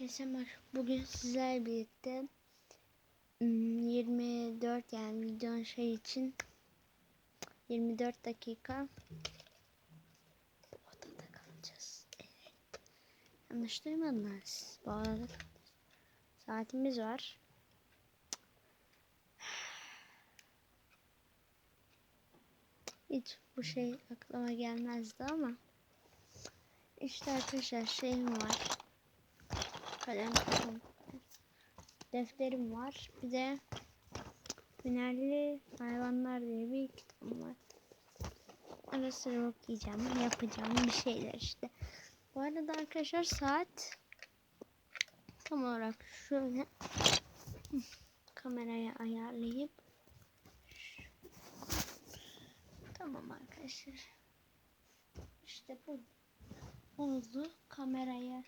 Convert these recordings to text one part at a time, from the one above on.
Herkese. Bugün sizlerle birlikte ım, 24 yani videonun şey için 24 dakika bu odada kalacağız. Evet. Yanlış duymadınız. Bu kalacağız. Saatimiz var. Hiç bu şey aklıma gelmezdi ama işte arkadaşlar şeyim var kalem defterim var. Bir de Hünerli Hayvanlar diye bir kitabım var. Ara sıra okuyacağım, yapacağım bir şeyler işte. Bu arada arkadaşlar saat tam olarak şöyle kameraya ayarlayıp tamam arkadaşlar. İşte bu oldu kameraya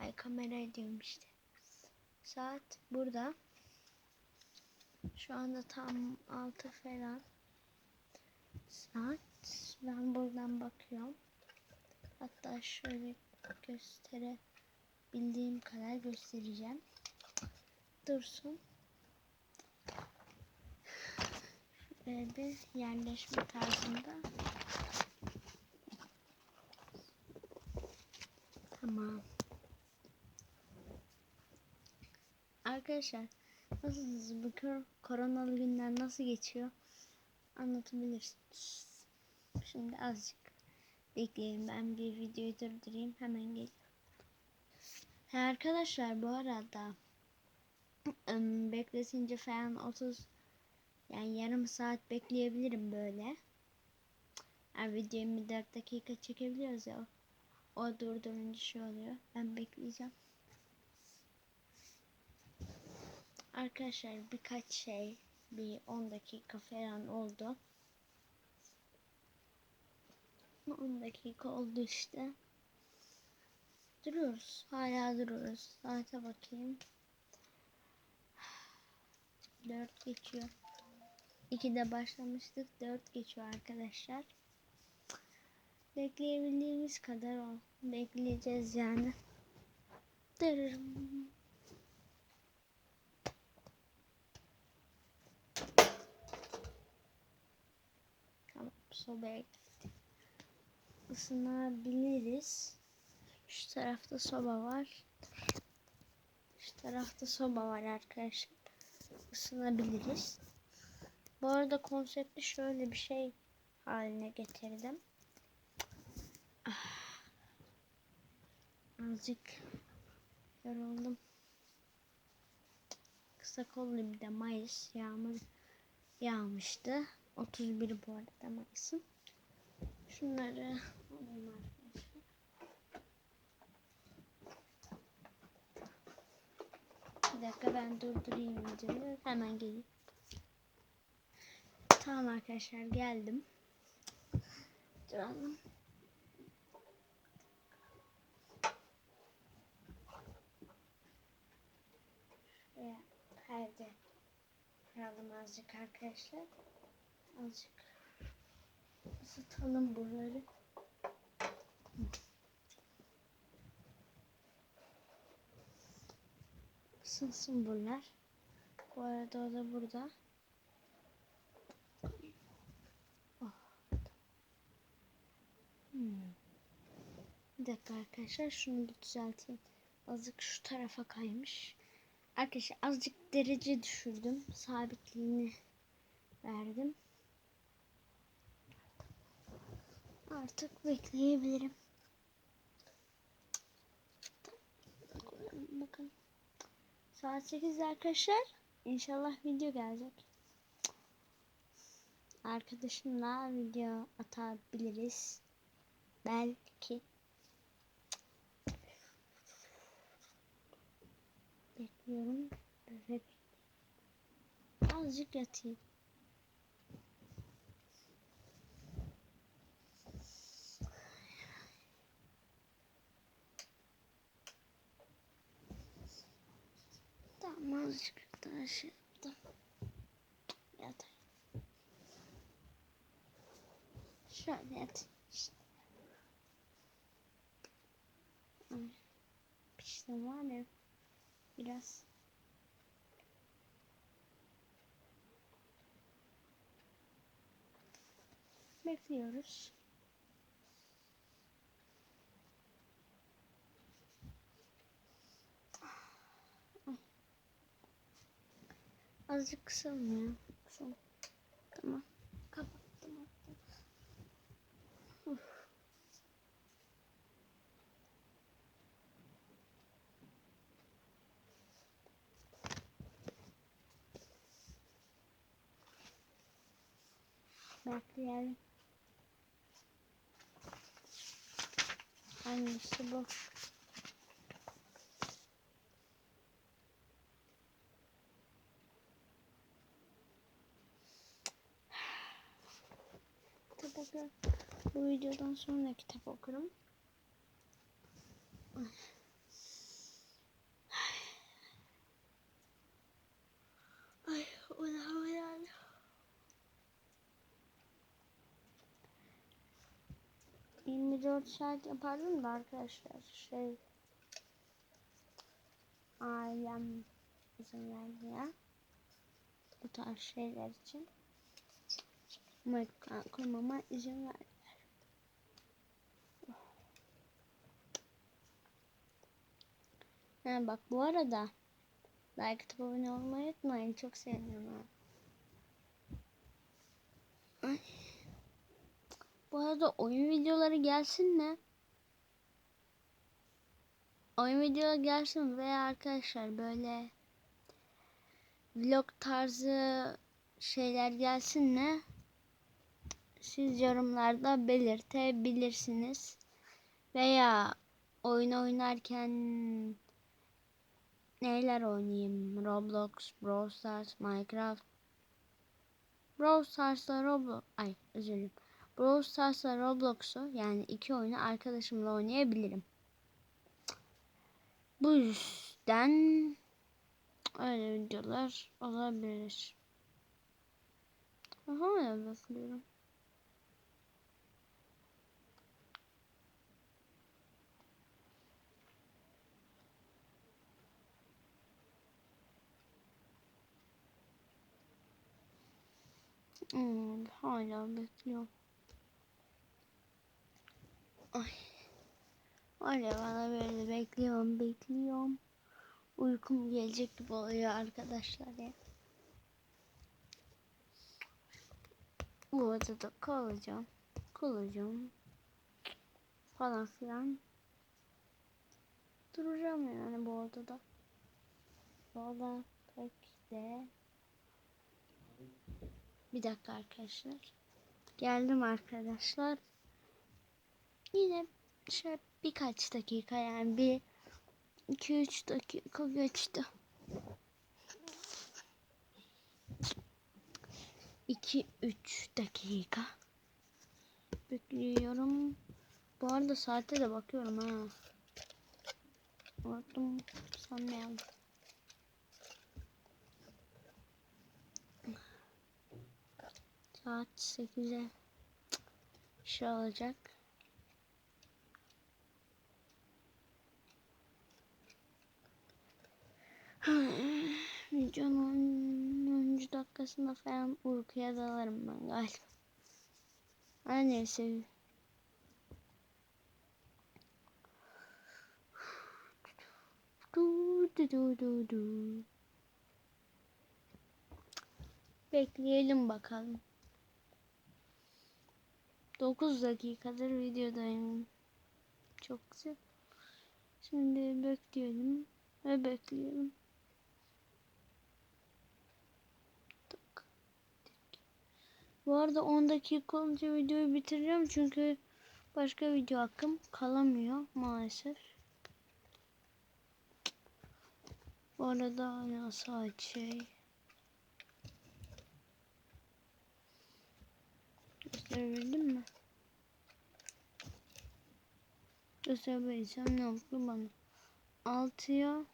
Ay kamera diyorum işte. Saat burada. Şu anda tam 6 falan. Saat. Ben buradan bakıyorum. Hatta şöyle gösterebildiğim kadar göstereceğim. Dursun. Şöyle bir yerleşme tarzında. Tamam. Arkadaşlar nasılsınız? Bu kor- koronalı günler nasıl geçiyor? Anlatabilirsiniz. Şimdi azıcık bekleyin. Ben bir videoyu durdurayım. Hemen geliyorum. He arkadaşlar bu arada bekletince falan 30 yani yarım saat bekleyebilirim böyle. Yani videoyu 24 dakika çekebiliyoruz ya. O durdurunca şey oluyor. Ben bekleyeceğim. Arkadaşlar birkaç şey bir 10 dakika falan oldu. 10 dakika oldu işte. Duruyoruz. Hala duruyoruz. Saate bakayım. 4 geçiyor. 2'de başlamıştık. 4 geçiyor arkadaşlar. Bekleyebildiğimiz kadar o. Bekleyeceğiz yani. Dırırım. Tamam sobaya gitti. Isınabiliriz. Şu tarafta soba var. Şu tarafta soba var arkadaşlar. Isınabiliriz. Bu arada konsepti şöyle bir şey haline getirdim. Ah. Azıcık yoruldum. Kısa kollu bir de Mayıs yağmur yağmıştı. 31 bu arada Mayıs'ın. Şunları alayım arkadaşlar. Bir dakika ben durdurayım videoyu. Hemen geleyim. Tamam arkadaşlar geldim. Duralım. Şuraya perde kuralım azıcık arkadaşlar. Azıcık ısıtalım buraları. Isınsın buralar. Bu arada o da burada. Oh. Hmm. Bir dakika arkadaşlar şunu bir düzelteyim. Azıcık şu tarafa kaymış. Arkadaşlar azıcık derece düşürdüm. Sabitliğini verdim. Artık bekleyebilirim. Bakın. Saat 8 arkadaşlar. İnşallah video gelecek. Arkadaşımla video atabiliriz. Belki. Bekliyorum. Böyle Azıcık yatayım. Tamam azıcık daha şey yaptım. Yatayım. Şöyle yatayım işte. Ay, pişt. kıstım var ya. Biraz. Bekliyoruz. Azıcık kısalım ya. Kısalım. Tamam. Kapattım. Uf. Bekleyelim. Hangisi bu? Kitap okuyorum. Bu videodan sonra kitap okurum. Ay. Ulan ulan. Yirmi dört saat yapardım da arkadaşlar şey ailem izin verdi ya bu tarz şeyler için Kurmama izin verdiler. Ha bak bu arada like atıp abone olmayı unutmayın. Çok sevinirim ha. Ay. Bu arada oyun videoları gelsin mi? Oyun videoları gelsin veya arkadaşlar böyle vlog tarzı şeyler gelsin mi? Siz yorumlarda belirtebilirsiniz. Veya oyun oynarken neler oynayayım? Roblox, Brawl Stars, Minecraft. Brawl Stars'la Roblox, ay özür dilerim. Brawl Stars'la Roblox'u yani iki oyunu arkadaşımla oynayabilirim. Bu yüzden öyle videolar olabilir. Aha ya bakıyorum. Hmm, hala bekliyorum. Ay. Hala bana böyle bekliyorum, bekliyorum. Uykum gelecek gibi oluyor arkadaşlar ya. Bu odada kalacağım. Kalacağım. Falan filan. Duracağım yani bu odada. Valla pek de bir dakika arkadaşlar. Geldim arkadaşlar. Yine şöyle birkaç dakika yani bir 2-3 dakika geçti. 2-3 dakika. Bekliyorum. Bu arada saate de bakıyorum ha. Unuttum sanmayalım. Saat 8'e şey olacak. Videonun 10. dakikasında falan uykuya dalarım ben galiba. Her neyse. Du, du, du. Bekleyelim bakalım. 9 dakikadır videodayım. Çok güzel. Şimdi bekleyelim ve. Tak. Bu arada 10 dakika olunca videoyu bitireceğim çünkü başka video hakkım kalamıyor maalesef. Bu arada ya saat gösterebildim mi? Gösterebilirsem ne mutlu bana. 6'ya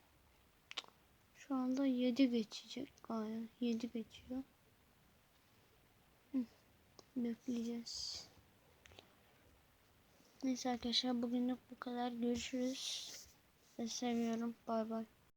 şu anda 7 geçecek galiba. 7 geçiyor. Bekleyeceğiz. Neyse arkadaşlar bugünlük bu kadar. Görüşürüz. Sizi seviyorum. Bay bay.